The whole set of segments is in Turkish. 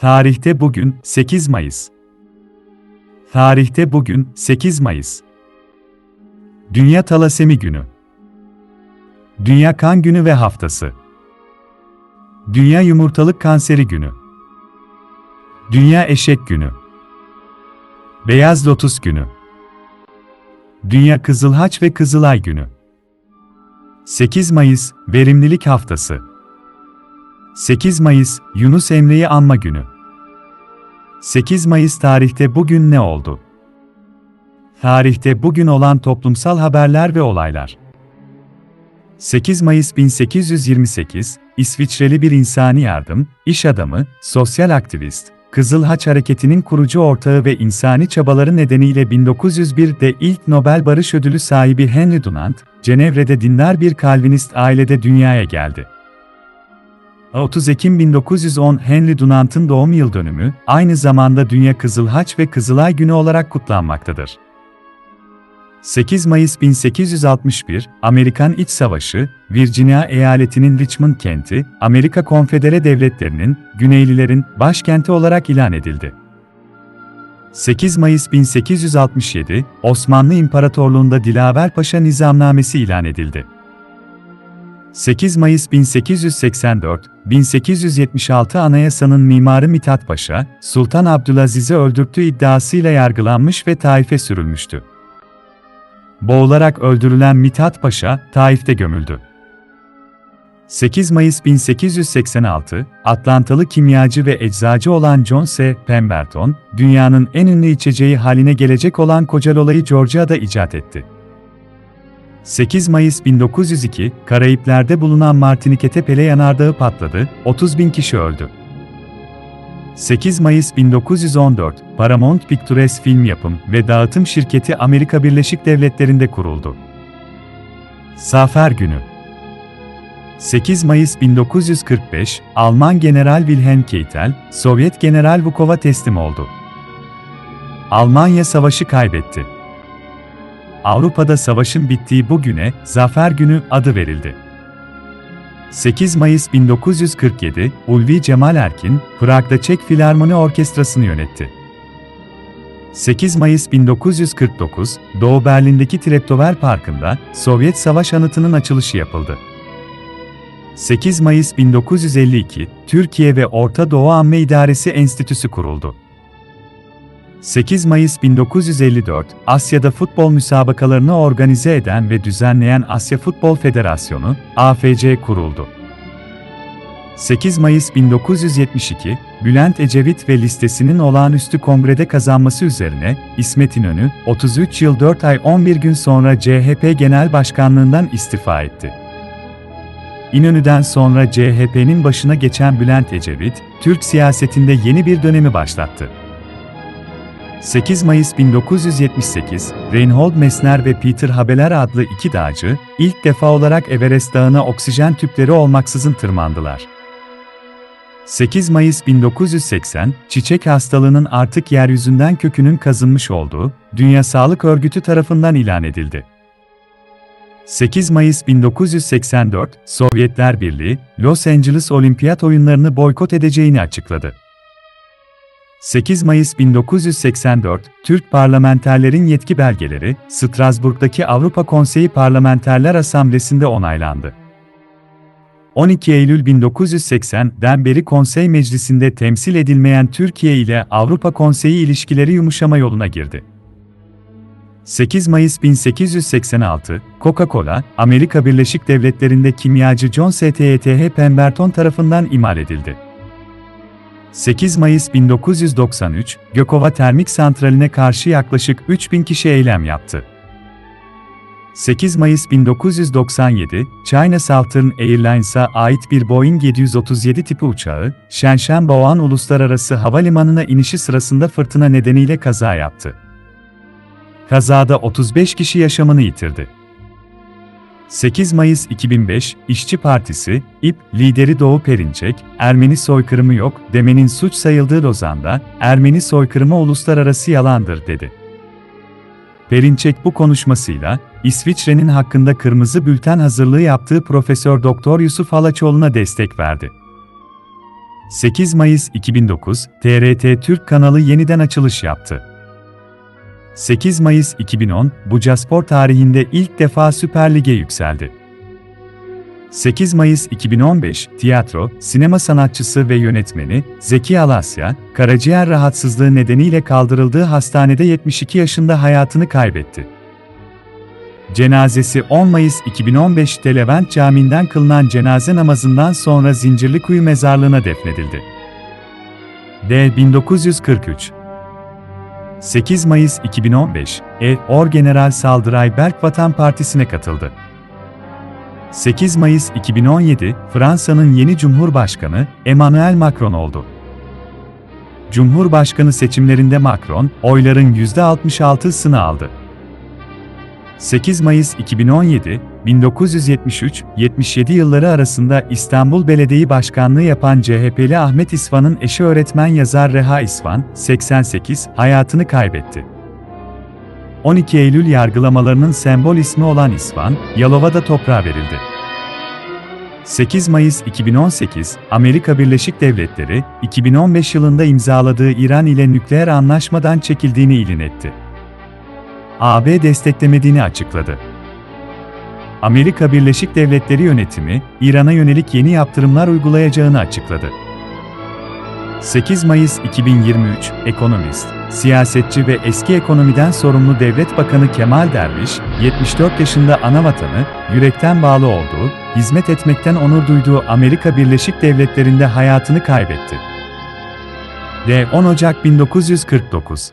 Tarihte bugün 8 Mayıs. Tarihte bugün 8 Mayıs. Dünya Talasemi Günü. Dünya Kan Günü ve Haftası. Dünya Yumurtalık Kanseri Günü. Dünya Eşek Günü. Beyaz Lotus Günü. Dünya Kızılhaç ve Kızılay Günü. 8 Mayıs Verimlilik Haftası. 8 Mayıs Yunus Emre'yi anma günü. 8 Mayıs tarihte bugün ne oldu? Tarihte bugün olan toplumsal haberler ve olaylar. 8 Mayıs 1828, İsviçreli bir insani yardım, iş adamı, sosyal aktivist, Kızıl Haç Hareketi'nin kurucu ortağı ve insani çabaları nedeniyle 1901'de ilk Nobel Barış Ödülü sahibi Henry Dunant, Cenevre'de dindar bir Kalvinist ailede dünyaya geldi. 30 Ekim 1910 Henry Dunant'ın doğum yıl dönümü, aynı zamanda Dünya Kızıl Haç ve Kızılay Günü olarak kutlanmaktadır. 8 Mayıs 1861, Amerikan İç Savaşı, Virginia eyaletinin Richmond kenti, Amerika Konfedere Devletleri'nin, Güneylilerin başkenti olarak ilan edildi. 8 Mayıs 1867, Osmanlı İmparatorluğu'nda Dilaver Paşa Nizamnamesi ilan edildi. 8 Mayıs 1884, 1876 Anayasanın mimarı Mithat Paşa, Sultan Abdülaziz'i öldürttüğü iddiasıyla yargılanmış ve Taif'e sürülmüştü. Boğularak öldürülen Mithat Paşa, Taif'te gömüldü. 8 Mayıs 1886, Atlantalı kimyacı ve eczacı olan John C. Pemberton, dünyanın en ünlü içeceği haline gelecek olan Kocalolayı Georgia'da icat etti. 8 Mayıs 1902, Karayipler'de bulunan Martinikete Pele yanardağı patladı, 30 bin kişi öldü. 8 Mayıs 1914, Paramount Pictures film yapım ve dağıtım şirketi Amerika Birleşik Devletleri'nde kuruldu. Zafer Günü 8 Mayıs 1945, Alman General Wilhelm Keitel, Sovyet General Vukov'a teslim oldu. Almanya savaşı kaybetti. Avrupa'da savaşın bittiği bu güne Zafer Günü adı verildi. 8 Mayıs 1947, Ulvi Cemal Erkin, Prag'da Çek Filarmoni Orkestrası'nı yönetti. 8 Mayıs 1949, Doğu Berlin'deki Treptower Parkı'nda Sovyet Savaş Anıtı'nın açılışı yapıldı. 8 Mayıs 1952, Türkiye ve Orta Doğu Amme İdaresi Enstitüsü kuruldu. 8 Mayıs 1954, Asya'da futbol müsabakalarını organize eden ve düzenleyen Asya Futbol Federasyonu, AFC kuruldu. 8 Mayıs 1972, Bülent Ecevit ve listesinin olağanüstü kongrede kazanması üzerine, İsmet İnönü, 33 yıl 4 ay 11 gün sonra CHP Genel Başkanlığından istifa etti. İnönü'den sonra CHP'nin başına geçen Bülent Ecevit, Türk siyasetinde yeni bir dönemi başlattı. 8 Mayıs 1978, Reinhold Messner ve Peter Habeler adlı iki dağcı, ilk defa olarak Everest Dağı'na oksijen tüpleri olmaksızın tırmandılar. 8 Mayıs 1980, çiçek hastalığının artık yeryüzünden kökünün kazınmış olduğu, Dünya Sağlık Örgütü tarafından ilan edildi. 8 Mayıs 1984, Sovyetler Birliği, Los Angeles Olimpiyat oyunlarını boykot edeceğini açıkladı. 8 Mayıs 1984, Türk parlamenterlerin yetki belgeleri, Strasbourg'daki Avrupa Konseyi Parlamenterler Asamblesi'nde onaylandı. 12 Eylül 1980'den beri Konsey Meclisi'nde temsil edilmeyen Türkiye ile Avrupa Konseyi ilişkileri yumuşama yoluna girdi. 8 Mayıs 1886, Coca-Cola, Amerika Birleşik Devletleri'nde kimyacı John S.T.E.T.H. Pemberton tarafından imal edildi. 8 Mayıs 1993, Gökova Termik Santrali'ne karşı yaklaşık 3000 kişi eylem yaptı. 8 Mayıs 1997, China Southern Airlines'a ait bir Boeing 737 tipi uçağı, Shenzhen Bao'an Uluslararası Havalimanı'na inişi sırasında fırtına nedeniyle kaza yaptı. Kazada 35 kişi yaşamını yitirdi. 8 Mayıs 2005, İşçi Partisi, İP, lideri Doğu Perinçek, Ermeni soykırımı yok demenin suç sayıldığı Lozan'da, Ermeni soykırımı uluslararası yalandır dedi. Perinçek bu konuşmasıyla, İsviçre'nin hakkında kırmızı bülten hazırlığı yaptığı Profesör Doktor Yusuf Halaçoğlu'na destek verdi. 8 Mayıs 2009, TRT Türk kanalı yeniden açılış yaptı. 8 Mayıs 2010, Bucaspor tarihinde ilk defa Süper Lig'e yükseldi. 8 Mayıs 2015, tiyatro, sinema sanatçısı ve yönetmeni Zeki Alasya, karaciğer rahatsızlığı nedeniyle kaldırıldığı hastanede 72 yaşında hayatını kaybetti. Cenazesi 10 Mayıs 2015'te Levent Camii'nden kılınan cenaze namazından sonra Zincirlikuyu mezarlığına defnedildi. D. 1943 8 Mayıs 2015, E. Orgeneral Saldıray Berk Vatan Partisi'ne katıldı. 8 Mayıs 2017, Fransa'nın yeni Cumhurbaşkanı Emmanuel Macron oldu. Cumhurbaşkanı seçimlerinde Macron, oyların %66'sını aldı. 8 Mayıs 2017, 1973-77 yılları arasında İstanbul Belediye Başkanlığı yapan CHP'li Ahmet İsvan'ın eşi öğretmen yazar Reha İsvan, 88, hayatını kaybetti. 12 Eylül yargılamalarının sembol ismi olan İsvan, Yalova'da toprağa verildi. 8 Mayıs 2018, Amerika Birleşik Devletleri, 2015 yılında imzaladığı İran ile nükleer anlaşmadan çekildiğini ilan etti. AB desteklemediğini açıkladı. Amerika Birleşik Devletleri yönetimi, İran'a yönelik yeni yaptırımlar uygulayacağını açıkladı. 8 Mayıs 2023, ekonomist, siyasetçi ve eski ekonomiden sorumlu Devlet Bakanı Kemal Derviş, 74 yaşında ana vatanı, yürekten bağlı olduğu, hizmet etmekten onur duyduğu Amerika Birleşik Devletleri'nde hayatını kaybetti. D. 10 Ocak 1949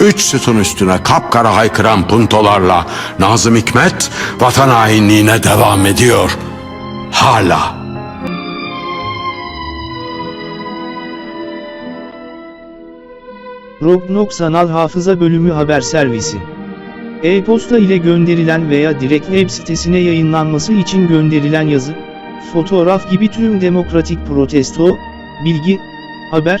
Üç sütun üstüne kapkara haykıran puntolarla Nazım Hikmet vatan hainliğine devam ediyor. Hala. Rognok Sanal Hafıza Bölümü Haber Servisi E-posta ile gönderilen veya direkt web sitesine yayınlanması için gönderilen yazı, fotoğraf gibi tüm demokratik protesto, bilgi, haber,